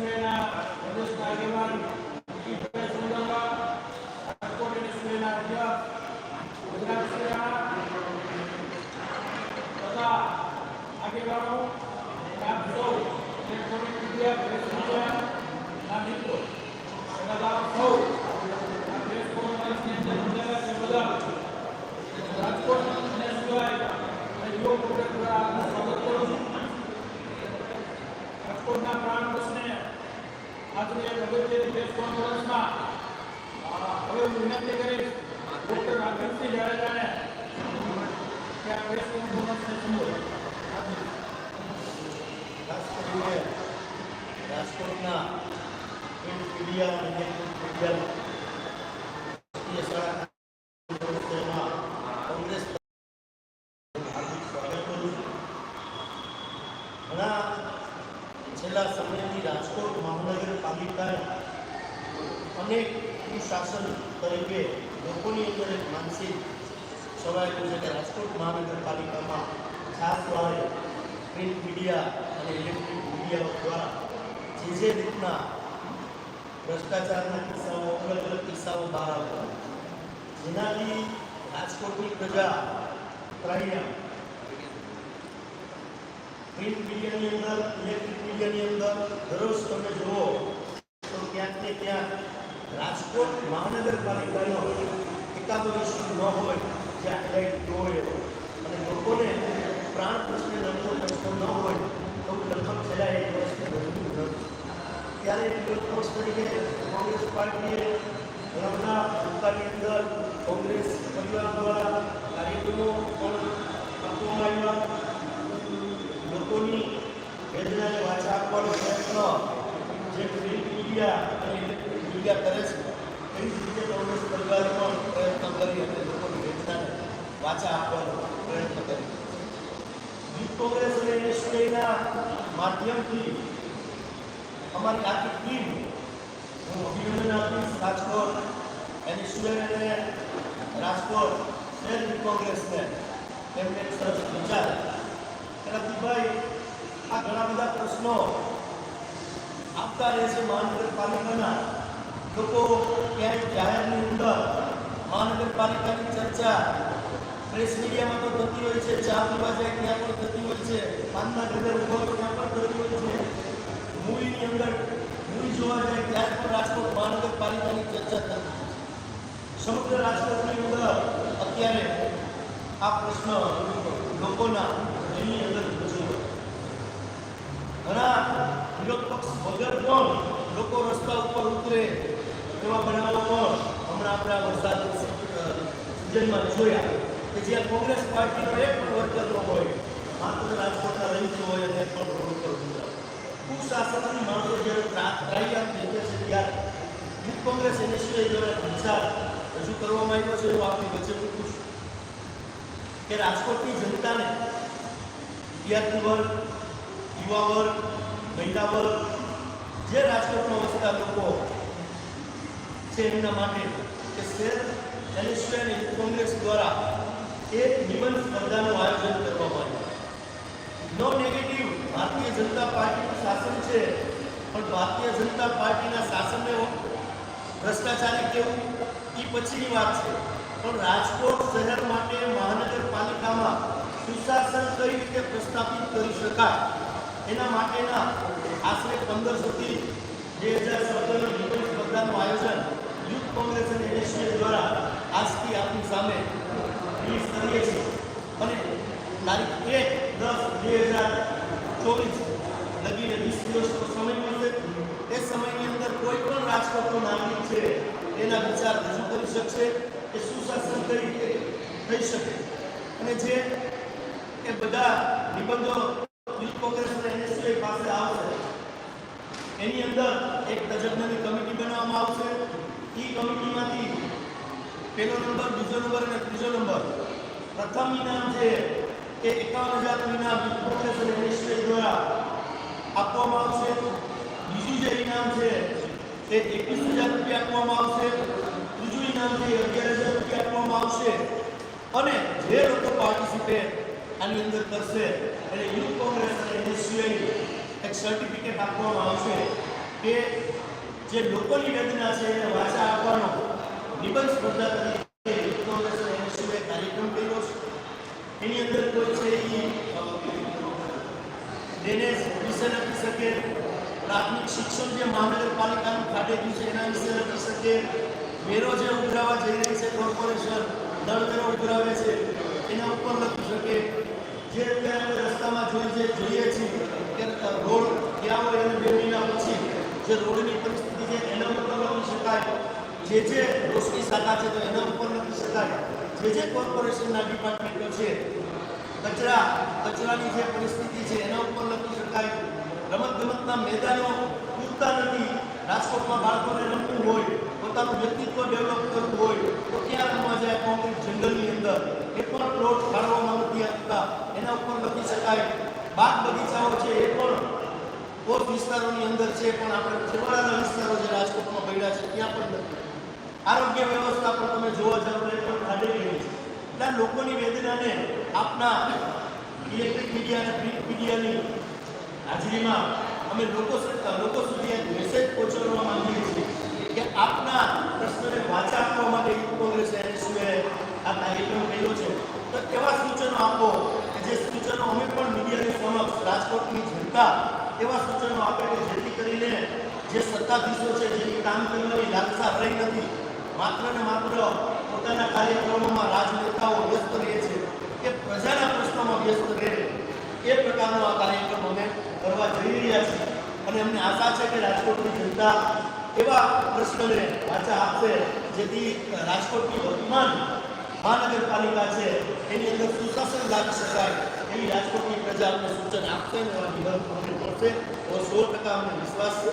પ્રદેશના આગેવાન राष्ट्रपति मीडिया मीडिया શાસન તરીકે લોકોની અંદર એક માનસિક છવાયેલું છે કે રાજકોટ મહાનગરપાલિકામાં ખાસ દ્વારે પ્રિન્ટ મીડિયા અને ઇલેક્ટ્રિક મીડિયા દ્વારા જે જે રીતના ભ્રષ્ટાચારના કિસ્સાઓ અલગ અલગ કિસ્સાઓ બહાર આવતા જેનાથી રાજકોટની પ્રજા ત્રાહિયા પ્રિન્ટ મીડિયાની અંદર, ઇલેક્ટ્રિક મીડિયાની અંદર દરરોજ તમે જુઓ તો ક્યાંક ને ક્યાંક રાજકોટ મહાનગરપાલિકાનો એકાદો ઇસ્યુ ન હોય જ્યાં હાઇલાઇટ હોય. અને લોકોને પ્રાણ પ્રશ્ને લગતો પ્રશ્ન ન હોય તો લગભગ છેલ્લા એક વર્ષથી ત્યારે વિરોધપક્ષ તરીકે કોંગ્રેસ પાર્ટીએ ઘણા બધા અંદર કોંગ્રેસ પરિવાર દ્વારા કાર્યક્રમો પણ આપવામાં આવ્યા. લોકોની વેદનાને વાચા આપવાનો પ્રયત્ન જે પ્રિન્ટ મીડિયા અને મીડિયા કરે છે, એવી જ રીતે કોંગ્રેસ પરિવાર પણ પ્રયત્ન કરી અને લોકોની વેદનાને વાચા આપવાનો પ્રયત્ન કરી યુથ કોંગ્રેસ અને એનએસયુઆઈના માધ્યમથી અમારી આખી ટીમ, હું અભિનંદન આપીશ રાજકોટ, એનએસયુઆઈ અને રાજકોટ શહેર યુથ કોંગ્રેસને. તેમને એક સરસ વિચાર રતિભાઈ, આ ઘણા બધા પ્રશ્નો આપતા રહે છે મહાનગરપાલિકાના. લોકો ક્યાંય જાહેરની અંદર મહાનગરપાલિકાની ચર્ચા પ્રેસ મીડિયામાં પણ થતી હોય છે, ચા પીવા જાય ત્યાં પણ થતી હોય છે, પાનના ઘરે ઊભો ત્યાં પણ થતી હોય છે. મૂવીની અંદર મૂવી જોવા જાય ત્યારે પણ રાજકોટ મહાનગરપાલિકાની ચર્ચા થતી હોય છે. સમગ્ર રાજકોટની અંદર અત્યારે આ પ્રશ્ન લોકોના એની અંદર ઘણા વિરોધ પક્ષ વગર પણ લોકો રસ્તા ઉપર ઉતરે એવા બનાવો હમણાં આપણે વરસાદ સિઝનમાં જોયા કે જ્યાં કોંગ્રેસ પાર્ટીનો એક પણ વર્કર ન હોય, માત્ર રાજકોટના રહીશો હોય અને પણ ઉતરે. કુશાસનની માણસો જ્યારે ત્રા- ત્રાહિયામ થઈ છે ત્યારે યુથ કોંગ્રેસ એનએસયુઆઈ દ્વારા વિચાર રજૂ કરવામાં આવ્યો છે એવું આપણી વચ્ચે પૂછું કે રાજકોટની જનતાને વિદ્યાર્થી વર્ગ, યુવા વર્ગ, મહિલા વર્ગ, જે રાજકોટમાં વસતા લોકો છે એમના માટે કે એનએસયુઆઈ અને કોંગ્રેસ દ્વારા એક નિબંધ સ્પર્ધાનું આયોજન કરવામાં આવ્યું. નો નેગેટિવ ભારતીય જનતા પાર્ટીનું શાસન છે, પણ ભારતીય જનતા પાર્ટીના શાસનને ભ્રષ્ટાચારી કેવું? એ પછીની વાત છે. પણ રાજકોટ શહેર માટે મહાનગરપાલિકામાં સુશાસન કઈ રીતે પ્રસ્થાપિત કરી શકાય? એના માટેના આશરે પંદર સુધી બે હજાર સત્તરની નિબંધ સ્પર્ધાનું આયોજન યુથ કોંગ્રેસ અને એનએસયુએ દ્વારા આજથી આપની સામે રિલીઝ કરીએ છીએ. અને તારીખ એક દસ બે હજાર ચોવીસ લગીને વીસ દિવસનો સમય મળશે. એ સમયની અંદર કોઈ પણ રાજકોટનો નાગરિક છે, એના વિચાર રજૂ કરી શકશે એ સુશાસન તરીકે થઈ શકે. અને જે એ બધા નિબંધો યુથ કોંગ્રેસ અને એનએસયુઆઈ પાસે આવશે, એની અંદર એક તજજ્ઞની કમિટી બનાવવામાં આવશે. એ કમિટીમાંથી પહેલો નંબર બીજો નંબર અને ત્રીજો નંબર પ્રથમ ઇનામ છે એ એકાવન હજારનું ઇનામ પ્રોફેસર કોંગ્રેસ દ્વારા આપવામાં આવશે. બીજું જે ઇનામ છે એ એકવીસ હજાર રૂપિયા આપવામાં આવશે. ત્રીજું ઇનામ છે અગિયાર હજાર રૂપિયા આપવામાં આવશે. અને જે લોકો પાર્ટિસિપેટ આની અંદર કરશે એટલે યુથ કોંગ્રેસ અને એક સર્ટિફિકેટ આપવામાં આવશે. કે જે લોકોની વેદના છે એને વાચા આપવાનો નિબંધ સ્પર્ધા તરીકે અને કાર્યક્રમ કર્યો છે. એની અંદર કોઈ છે એ વિશે લખી શકે, પ્રાથમિક શિક્ષણ જે મહાનગરપાલિકાનું ગયું છે એના વિશે લખી શકે, વેરો જે ઉઘરાવા જઈ રહી છે, કોર્પોરેશન દળ વેરો ઉઘરાવે છે, એના ઉપર લખી શકે. જે અત્યારે રસ્તામાં જોઈ જે, જોઈએ છીએ, કે રોડ ક્યાં હોય અને બે મહિના પછી જે રોડની પરિસ્થિતિ છે એના ઉપર લખી શકાય. જે જે રોશની શાખા છે તો એના ઉપર લખી શકાય. જે જે કોર્પોરેશનના ડિપાર્ટમેન્ટો છે. કચરા, કચરાની જે પરિસ્થિતિ છે એના ઉપર લખી શકાય. રમત ગમતના મેદાનો પૂરતા નથી. રાજકોટમાં બાળકોને રમવું હોય, પોતાનું વ્યક્તિત્વ ડેવલપ કરવું હોય, તો ક્યાં રમવા જાય કોન્ક્રીટ જંગલની અંદર? એ પણ પ્લોટ ફાળવવામાં નથી આપતા એના ઉપર લખી શકાય. બાગ બગીચાઓ છે, એ પણ પોત વિસ્તારોની અંદર છે, પણ આપણે છેવાડાના વિસ્તારો જે રાજકોટમાં પડ્યા છે, ત્યાં પણ નથી. આરોગ્ય વ્યવસ્થા પણ તમે જોવા જાવ તો પણ ખાડેલી છે. એટલે લોકોની વેદનાને આપના ઇલેક્ટ્રિક મીડિયા અને પ્રિન્ટ મીડિયાની હાજરીમાં અમે લોકો લોકો સુધી એક મેસેજ પહોંચાડવા માંગીએ છીએ કે આપના પ્રશ્નને વાચા આપવા માટે યુથ કોંગ્રેસ એનએસયુએ આ કાર્યક્રમ કર્યો છે. તો એવા સૂચનો આપો કે જે સૂચનો અમે પણ મીડિયાની સમક્ષ રાજકોટની જનતા એવા સૂચનો આપે કે જેથી કરીને જે સત્તાધીશો છે, જેની કામ કરવાની લાલસા રહી નથી, માત્ર ને માત્ર પોતાના કાર્યક્રમોમાં રાજનેતાઓ વ્યસ્ત રહે છે, કે પ્રજાના પ્રશ્નોમાં વ્યસ્ત રહે એ પ્રકારનો આ કાર્યક્રમ અમે કરવા જઈ રહ્યા છીએ. અને અમને આશા છે કે રાજકોટની જનતા એવા પ્રશ્નને પાછા આપશે, જેથી રાજકોટની વર્તમાન મહાનગરપાલિકા છે, એની અંદર સુશાસન લાવી શકાય. એવી રાજકોટની પ્રજા અમને સૂચન આપશે ને એવા નિબંધ અમને મળશે. તો સો ટકા અમને વિશ્વાસ છે.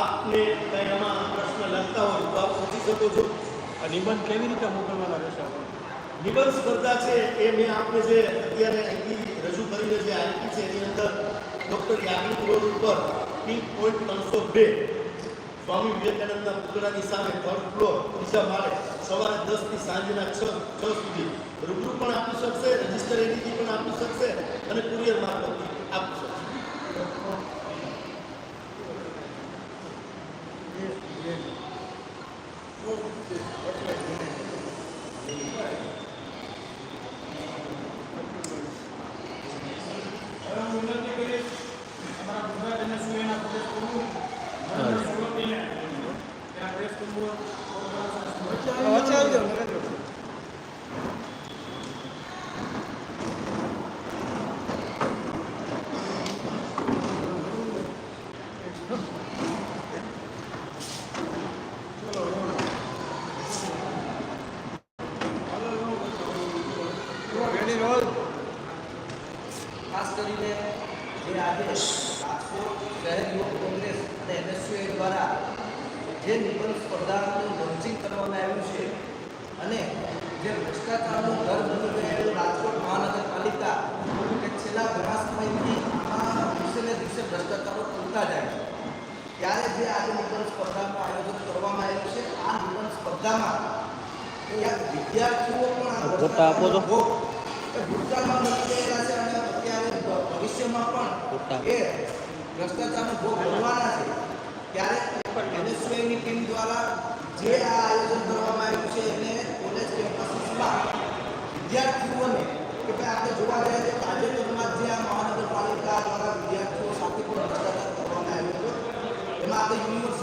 આપને કંઈ આમાં પ્રશ્ન લખતા હોય તો આપ પૂછી શકો છો. આ નિબંધ કેવી રીતે મોકલવાના રહેશે નિબંધ સ્પર્ધા છે એ મેં આપણે જે અત્યારે અહીંથી રજૂ કરીને જે આપી છે એની અંદર ડૉક્ટર યાજ્ઞિક રોડ ઉપર પિંક પોઈન્ટ ત્રણસો બે. સ્વામી વિવેકાનંદના પુતળાની સામે ફર્સ્ટ ફ્લોર ત્રીજા માળે સવારે દસથી સાંજના છ છ સુધી રૂબરૂ પણ આપી શકશે રજિસ્ટર એડીથી પણ આપી શકશે અને કુરિયર મારફતથી આપી શકશે હવે હું વિનંતી કરીશ અમારા ગુજરાત અને સુએના પ્રદેશ પ્રમુખ નરેન્દ્ર સોલંકીને કે આ પ્રેસ પ્રમુખ વચ્ચે આવજો નરેન્દ્ર રેડી રોલ ખાસ કરીને જે આજે શહેર યુવક કોંગ્રેસ અને એનએસયુએ દ્વારા જે નિબંધ સ્પર્ધાનું લોન્ચિંગ કરવામાં આવ્યું છે અને જે ભ્રષ્ટાચારનું ઘર બની ગયેલું રાજકોટ મહાનગરપાલિકા કે છેલ્લા ઘણા સમયથી આ દિવસે દિવસે ભ્રષ્ટાચારો ખુલતા જાય છે. ત્યારે જે આજે નિબંધ સ્પર્ધાનું આયોજન કરવામાં આવ્યું છે આ નિબંધ સ્પર્ધામાં વિદ્યાર્થીઓ પણ આ ભ્રષ્ટાચારનો ભૂતકાળમાં બની છે અને અત્યારે ભવિષ્યમાં પણ એ ભ્રષ્ટાચારનો ભોગ બનવાના છે. ત્યારે ટીમ દ્વારા જે આ આયોજન કરવામાં આવ્યું છે એને કોલેજ કેમ્પસીસમાં વિદ્યાર્થીઓને કે ભાઈ આપણે જોવા જઈએ તાજેતરમાં જે આ મહાનગરપાલિકા દ્વારા nada de mim,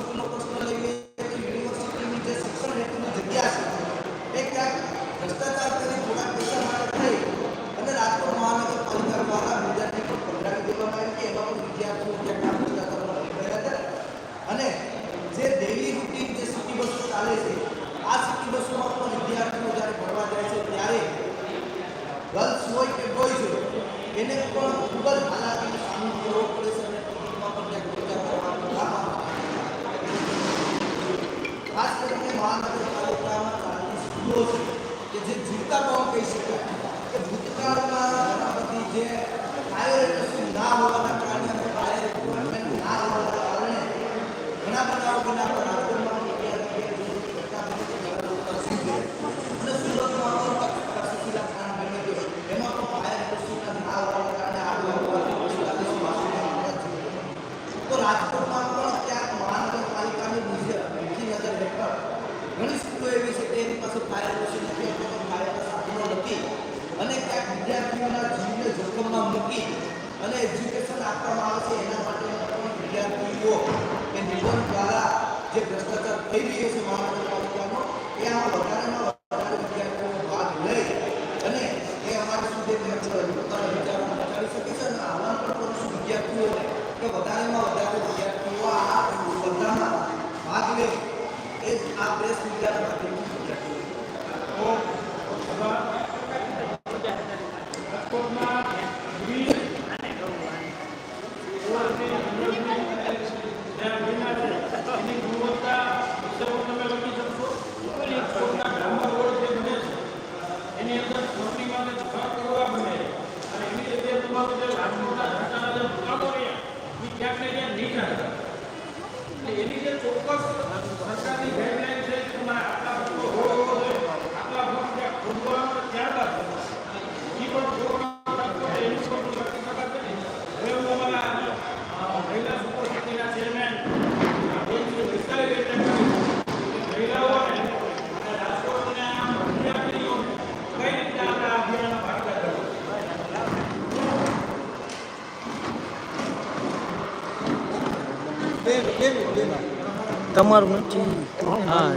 અને એજ્યુકેશન આપવામાં આવશે એના માટે વિદ્યાર્થીઓ કે નિગમ દ્વારા જે ભ્રષ્ટાચાર થઈ રહ્યો છે મહાનગરપાલિકાનો એ આમાં વધારામાં વધારે વિદ્યાર્થીઓ ભાગ લઈ અને એ અમારા સુધી પોતાના વિચારો પહોંચાડી શકે છે અને આવા પણ વિદ્યાર્થીઓને કે વધારેમાં વધારે વિદ્યાર્થીઓ આ સ્પર્ધામાં ભાગ લે, એ આ પ્રેસ વિદ્યાર્થી તમારું નથી. હા.